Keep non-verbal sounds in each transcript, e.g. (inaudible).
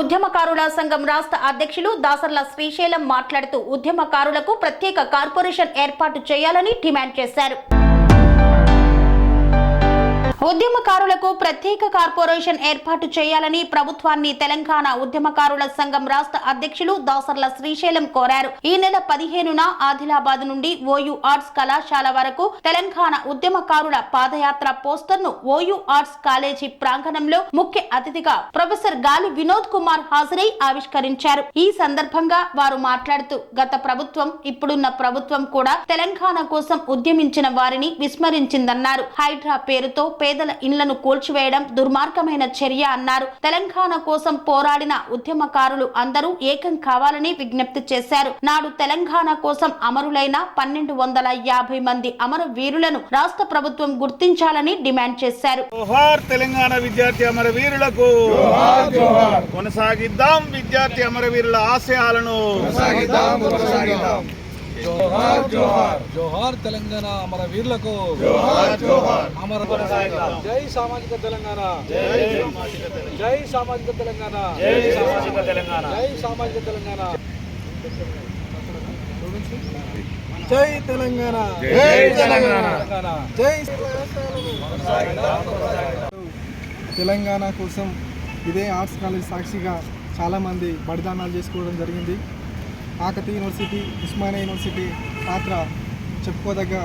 ఉద్యమకారుల సంఘం రాష్ట్ర అధ్యక్షులు దాసర్ల శ్రీశైలం మాట్లాడుతూ ఉద్యమకారులకు ప్రత్యేక కార్పొరేషన్ ఏర్పాటు చేయాలని డిమాండ్ చేశారు. ఉద్యమకారులకు ప్రత్యేక కార్పొరేషన్ ఏర్పాటు చేయాలని ప్రభుత్వాన్ని తెలంగాణ ఉద్యమకారుల సంఘం రాష్ట్ర అధ్యక్షులు దాసర్ల శ్రీశైలం కోరారు. ఈ నెల పదిహేనున ఆదిలాబాద్ నుండి ఓయూ ఆర్ట్స్ కళాశాల వరకు తెలంగాణ ఉద్యమకారుల పాదయాత్ర పోస్టర్ను ఓయూ ఆర్ట్స్ కాలేజీ ప్రాంగణంలో ముఖ్య అతిథిగా ప్రొఫెసర్ గాలి వినోద్ కుమార్ హాజరై ఆవిష్కరించారు. ఈ సందర్భంగా వారు మాట్లాడుతూ గత ప్రభుత్వం ఇప్పుడున్న ప్రభుత్వం కూడా తెలంగాణ కోసం ఉద్యమించిన వారిని విస్మరించిందన్నారు. హైడ్రా పేరుతో పేదల ఇళ్ళను కూల్చివేయడం దుర్మార్గమైన చర్య అన్నారు. తెలంగాణ కోసం పోరాడిన ఉద్యమకారులు అందరూ ఏకం కావాలని విజ్ఞప్తి చేశారు. నాడు తెలంగాణ కోసం అమరులైన పన్నెండు వందల యాభై మంది అమర వీరులను రాష్ట్ర ప్రభుత్వం గుర్తించాలని డిమాండ్ చేశారు. తెలంగాణ విద్యార్థి అమరవీరులకు కొనసాగిద్దాం విద్యార్థి అమరవీరుల ఆశయాలను. జోహార్ జోహార్. జోహార్ తెలంగాణ అమర వీరులకు. అమర జై సామాజిక తెలంగాణ. జై సామాజిక తెలంగాణ. జై సామాజిక తెలంగాణ. జై తెలంగాణ. జై తెలంగాణ. జై తెలంగాణ కోసం ఇదే ఆర్ట్స్ కాలేజ్ సాక్షిగా చాలామంది బలిదానాలు చేసుకోవడం జరిగింది. కాకతీయ యూనివర్సిటీ ఉస్మానియా యూనివర్సిటీ పాత్ర చెప్పుకోదగ్గ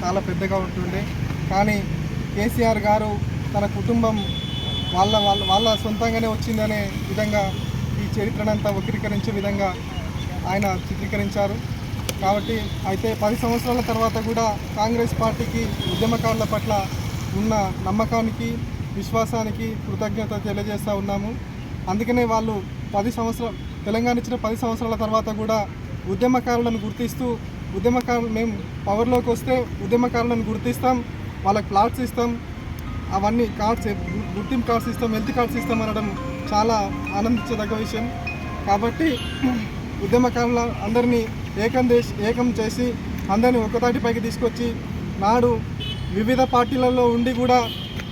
చాలా పెద్దగా ఉంటుండే. కానీ కేసీఆర్ గారు తన కుటుంబం వాళ్ళ వాళ్ళ వాళ్ళ సొంతంగానే వచ్చిందనే విధంగా ఈ చరిత్రనంతా వక్రీకరించే విధంగా ఆయన చిత్రీకరించారు. కాబట్టి అయితే పది సంవత్సరాల తర్వాత కూడా కాంగ్రెస్ పార్టీకి ఉద్యమకారుల పట్ల ఉన్న నమ్మకానికి విశ్వాసానికి కృతజ్ఞత తెలియజేస్తూ ఉన్నాము. అందుకనే వాళ్ళు పది సంవత్సరాలు తెలంగాణ ఇచ్చిన పది సంవత్సరాల తర్వాత కూడా ఉద్యమకారులను గుర్తిస్తూ ఉద్యమకారులు మేము పవర్లోకి వస్తే ఉద్యమకారులను గుర్తిస్తాం వాళ్ళకి ప్లాట్స్ ఇస్తాం అవన్నీ కార్డ్స్ గుర్తింపు కార్డ్స్ ఇస్తాం హెల్త్ కార్డ్స్ ఇస్తాం అనడం చాలా ఆనందించదగ్గ విషయం. కాబట్టి (clears throat) ఉద్యమకారుల అందరినీ ఏకం చేసి ఏకం చేసి అందరినీ ఒకతాటిపైకి తీసుకొచ్చి నాడు వివిధ పార్టీలలో ఉండి కూడా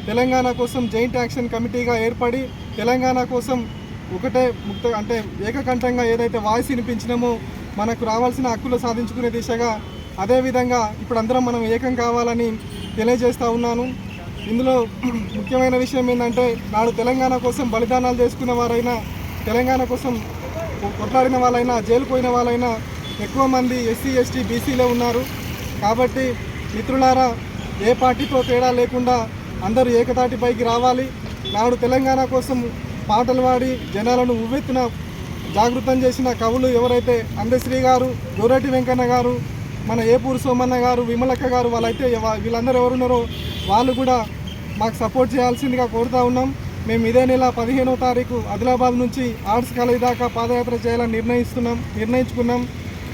తెలంగాణ కోసం జాయింట్ యాక్షన్ కమిటీగా ఏర్పడి తెలంగాణ కోసం ఒకటే ముక్త అంటే ఏకకంఠంగా ఏదైతే వాయిస్ వినిపించినామో మనకు రావాల్సిన హక్కులు సాధించుకునే దిశగా అదేవిధంగా ఇప్పుడు అందరం మనం ఏకం కావాలని తెలియజేస్తూ ఉన్నాను. ఇందులో ముఖ్యమైన విషయం ఏంటంటే నాడు తెలంగాణ కోసం బలిదానాలు చేసుకున్న వారైనా తెలంగాణ కోసం కొట్లాడిన వాళ్ళైనా జైలు పోయిన వాళ్ళైనా ఎక్కువ మంది ఎస్సీ ఎస్టీ బీసీలో ఉన్నారు. కాబట్టి మిత్రులారా ఏ పార్టీతో తేడా లేకుండా అందరూ ఏకతాటిపైకి రావాలి. నాడు తెలంగాణ కోసం పాటలు పాడి జనాలను ఉవ్వెత్తిన జాగృతం చేసిన కవులు ఎవరైతే అందశ్రీ గారు గోరటి వెంకన్న గారు మన ఏపూరు సోమన్న గారు విమలక్క గారు వాళ్ళైతే వీళ్ళందరూ ఎవరున్నారో వాళ్ళు కూడా మాకు సపోర్ట్ చేయాల్సిందిగా కోరుతా ఉన్నాం. మేము ఇదే నెల పదిహేనో తారీఖు ఆదిలాబాద్ నుంచి ఆర్ట్స్ కాలేజ్ దాకా పాదయాత్ర చేయాలని నిర్ణయిస్తున్నాం నిర్ణయించుకున్నాం.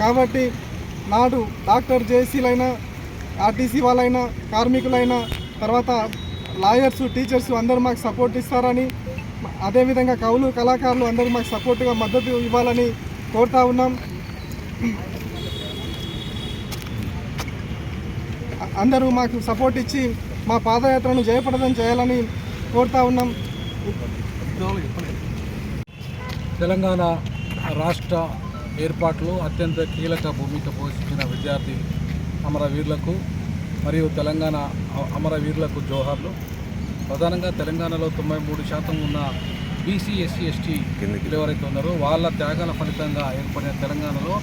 కాబట్టి నాడు డాక్టర్ జేసీలైనా ఆర్టీసీ వాళ్ళైనా కార్మికులైనా తర్వాత లాయర్స్ టీచర్స్ అందరూ మాకు సపోర్ట్ ఇస్తారని అదేవిధంగా కవులు కళాకారులు అందరూ మాకు సపోర్ట్గా మద్దతు ఇవ్వాలని కోరుతా ఉన్నాం. అందరూ మాకు సపోర్ట్ ఇచ్చి మా పాదయాత్రను జయప్రదం చేయాలని కోరుతా ఉన్నాం. తెలంగాణ రాష్ట్ర ఏర్పాట్లు అత్యంత కీలక భూమిక పోషించిన విద్యార్థి అమరవీరులకు మరియు తెలంగాణ అమరవీరులకు జోహార్లు ప్రధానంగా తెలంగాణలో తొంభై మూడు శాతం ఉన్న బీసీ ఎస్సీ ఎస్టీ ఎవరైతే ఉన్నారో వాళ్ళ త్యాగాల ఫలితంగా ఏర్పడిన తెలంగాణలో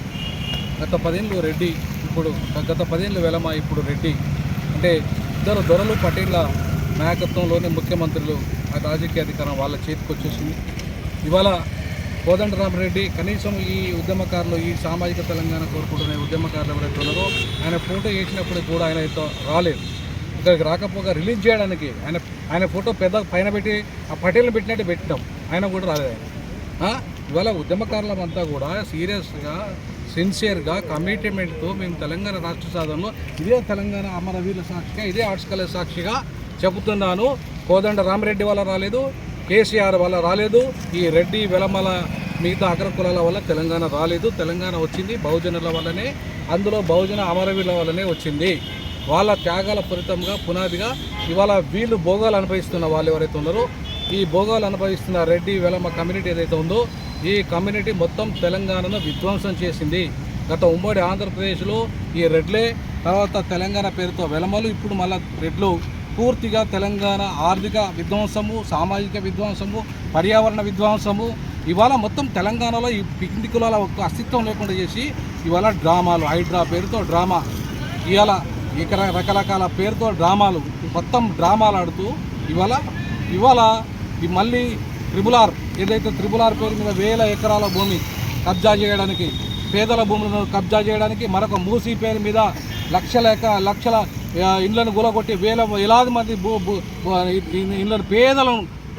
గత పదేళ్ళు రెడ్డి ఇప్పుడు గత పదేళ్ళు వెలమ ఇప్పుడు రెడ్డి. అంటే ఇద్దరు దొరలు పటేళ్ళ నాయకత్వంలోనే ముఖ్యమంత్రులు ఆ రాజకీయ అధికారం వాళ్ళ చేతికి వచ్చేసింది. ఇవాళ కోదండరామరెడ్డి కనీసం ఈ ఉద్యమకారులు ఈ సామాజిక తెలంగాణ కోరుకుంటున్న ఉద్యమకారులు ఎవరైతే ఉన్నారో ఆయన ఫోటో వేసినప్పుడు కూడా ఆయన రాలేదు. ఇక్కడికి రాకపోగా రిలీజ్ చేయడానికి ఆయన ఆయన ఫోటో పెద్ద పైన పెట్టి ఆ పటేల్ని పెట్టినట్టు పెట్టినాం. ఆయన కూడా రాలేదు ఆయన. ఇవాళ ఉద్యమకారులమంతా కూడా సీరియస్గా సిన్సియర్గా కమిట్మెంట్తో మేము తెలంగాణ రాష్ట్ర సాధనలో ఇదే తెలంగాణ అమరవీరుల సాక్షిగా ఇదే ఆర్ట్స్ కాలేజ్ సాక్షిగా చెబుతున్నాను. కోదండ రామరెడ్డి వల్ల రాలేదు కేసీఆర్ వల్ల రాలేదు ఈ రెడ్డి వెలమల మిగతా అగ్రకులాల వల్ల తెలంగాణ రాలేదు. తెలంగాణ వచ్చింది బహుజనుల వల్లనే అందులో బహుజన అమరవీరుల వల్లనే వచ్చింది. వాళ్ళ త్యాగాల ఫలితంగా పునాదిగా ఇవాళ వీళ్ళు భోగాలు అనుభవిస్తున్న వాళ్ళు ఎవరైతే ఉన్నారో ఈ భోగాలు అనుభవిస్తున్న రెడ్డి వెలమ కమ్యూనిటీ ఏదైతే ఉందో ఈ కమ్యూనిటీ మొత్తం తెలంగాణను విధ్వంసం చేసింది. గత ఉమ్మడి ఆంధ్రప్రదేశ్లో ఈ రెడ్లే తర్వాత తెలంగాణ పేరుతో వెలమలు ఇప్పుడు మళ్ళా రెడ్లు పూర్తిగా తెలంగాణ ఆర్థిక విధ్వంసము సామాజిక విధ్వంసము పర్యావరణ విధ్వంసము ఇవాళ మొత్తం తెలంగాణలో ఈ పిక్ని కులాల అస్తిత్వం లేకుండా చేసి ఇవాళ డ్రామాలు హైడ్రా పేరుతో డ్రామా. ఇవాళ ఇక రకరకాల పేరుతో డ్రామాలు మొత్తం డ్రామాలు ఆడుతూ ఇవాళ ఇవాళ ఈ మళ్ళీ త్రిబుల్ ఆర్ ఏదైతే త్రిబుల్ ఆర్ పేరు మీద వేల ఎకరాల భూమి కబ్జా చేయడానికి పేదల భూములను కబ్జా చేయడానికి మరొక మూసీ పేరు మీద లక్షల ఎక లక్షల ఇండ్లను గులగొట్టి వేల వేలాది మంది భూ ఇండ్లను పేదలను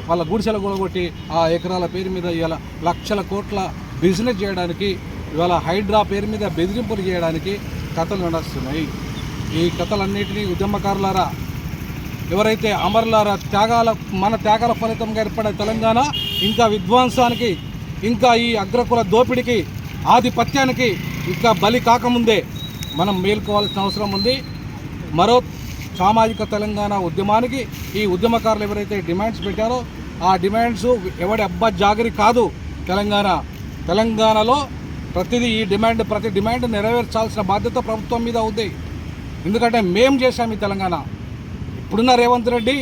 వాళ్ళ గుడిసెల గులగొట్టి ఆ ఎకరాల పేరు మీద ఇవాళ లక్షల కోట్ల బిజినెస్ చేయడానికి ఇవాళ హైడ్రా పేరు మీద బెదిరింపులు చేయడానికి కథలు నడుస్తున్నాయి. ఈ కథలన్నింటినీ ఉద్యమకారులారా ఎవరైతే అమరులారా త్యాగాల మన త్యాగాల ఫలితంగా ఏర్పడే తెలంగాణ ఇంకా విధ్వంసానికి ఇంకా ఈ అగ్రకుల దోపిడికి ఆధిపత్యానికి ఇంకా బలి కాకముందే మనం మేల్కోవాల్సిన అవసరం ఉంది. మరో సామాజిక తెలంగాణ ఉద్యమానికి ఈ ఉద్యమకారులు ఎవరైతే డిమాండ్స్ పెట్టారో ఆ డిమాండ్స్ ఎవడి అబ్బా జాగరి కాదు. తెలంగాణ తెలంగాణలో ప్రతిదీ ఈ డిమాండ్ ప్రతి డిమాండ్ నెరవేర్చాల్సిన బాధ్యత ప్రభుత్వం మీద ఉంది. ఎందుకంటే మేం చేశాం ఈ తెలంగాణ. ఇప్పుడున్న రేవంత్ రెడ్డి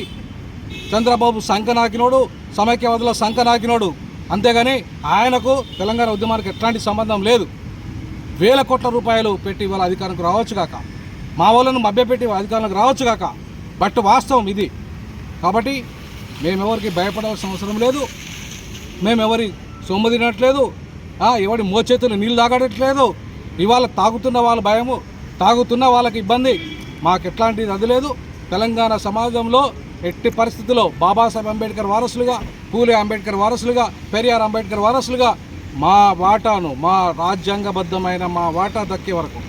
చంద్రబాబు సంఖ నాకినోడు సమైక్యవాదుల సంఖ నాకినోడు అంతేగాని ఆయనకు తెలంగాణ ఉద్యమానికి ఎట్లాంటి సంబంధం లేదు. వేల కోట్ల రూపాయలు పెట్టి వాళ్ళ అధికారంకు రావచ్చు కాక. మా వాళ్ళను మభ్యపెట్టి అధికారంలోకి రావచ్చు కాక. బట్ వాస్తవం ఇది. కాబట్టి మేమెవరికి భయపడాల్సిన అవసరం లేదు. మేమెవరి సొమ్ము తినట్లేదు. ఎవరి ఎవడి మోచేతులు నీళ్ళు తాగడట్లేదు ఇవాళ తాగుతున్న వాళ్ళ భయము తాగుతున్న వాళ్ళకి ఇబ్బంది. మాకు ఎట్లాంటిది అది లేదు. తెలంగాణ సమాజంలో ఎట్టి పరిస్థితుల్లో బాబాసాహెబ్ అంబేద్కర్ వారసులుగా పూలే అంబేద్కర్ వారసులుగా పెరియార్ అంబేద్కర్ వారసులుగా మా వాటాను మా రాజ్యాంగబద్ధమైన మా వాటా దక్కే వరకు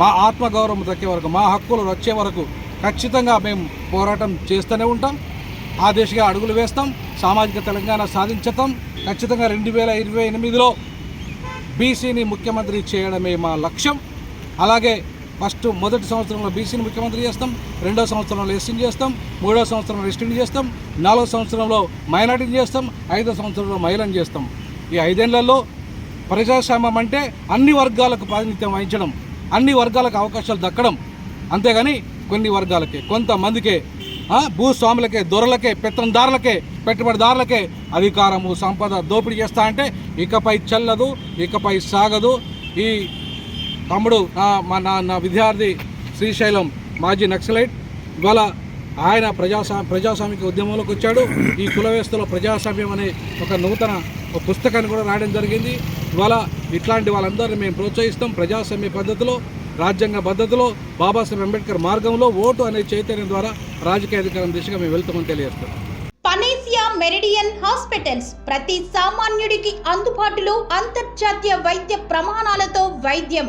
మా ఆత్మగౌరవం దక్కే వరకు మా హక్కులు వచ్చే వరకు ఖచ్చితంగా మేము పోరాటం చేస్తూనే ఉంటాం. ఆ దిశగా అడుగులు వేస్తాం. సామాజిక తెలంగాణ సాధించటం ఖచ్చితంగా రెండు వేల ఇరవై ఎనిమిదిలో బీసీని ముఖ్యమంత్రి చేయడమే మా లక్ష్యం. అలాగే ఫస్ట్ మొదటి సంవత్సరంలో బీసీని ముఖ్యమంత్రి చేస్తాం రెండో సంవత్సరంలో ఎస్సీని చేస్తాం మూడో సంవత్సరంలో ఎస్టీని చేస్తాం నాలుగో సంవత్సరంలో మైనార్టీని చేస్తాం ఐదో సంవత్సరంలో మహిళని చేస్తాం. ఈ ఐదేళ్ళలో ప్రజాస్వామ్యం అంటే అన్ని వర్గాలకు ప్రాతినిధ్యం వహించడం అన్ని వర్గాలకు అవకాశాలు దక్కడం. అంతేగాని కొన్ని వర్గాలకే కొంతమందికే భూస్వాములకే దొరలకే పెత్తందారులకే పెట్టుబడిదారులకే అధికారము సంపద దోపిడీ చేస్తా అంటే ఇకపై చల్లదు ఇకపై సాగదు. ఈ తమ్ముడు నా మా నా నా విద్యార్థి శ్రీశైలం మాజీ నక్సలైట్. ఇవాళ ఆయన ప్రజాస్వామి ప్రజాస్వామిక ఉద్యమంలోకి వచ్చాడు. ఈ కుల ప్రజాస్వామ్యం అనే ఒక నూతన ఒక పుస్తకాన్ని కూడా రాయడం జరిగింది. ఇవాళ ఇట్లాంటి వాళ్ళందరినీ మేము ప్రోత్సహిస్తాం ప్రజాస్వామ్య పద్ధతిలో రాజ్యాంగ పద్ధతిలో బాబాసాహెబ్ అంబేద్కర్ మార్గంలో ఓటు అనే చైతన్యం ద్వారా రాజకీయ అధికారం దిశగా మేము వెళ్తామని తెలియజేస్తాం పనేసియా మెరిడియన్ హాస్పిటల్స్ ప్రతి సామాన్యుడికి అందుబాటులో అంతర్జాతీయ వైద్య ప్రమాణాలతో వైద్యం.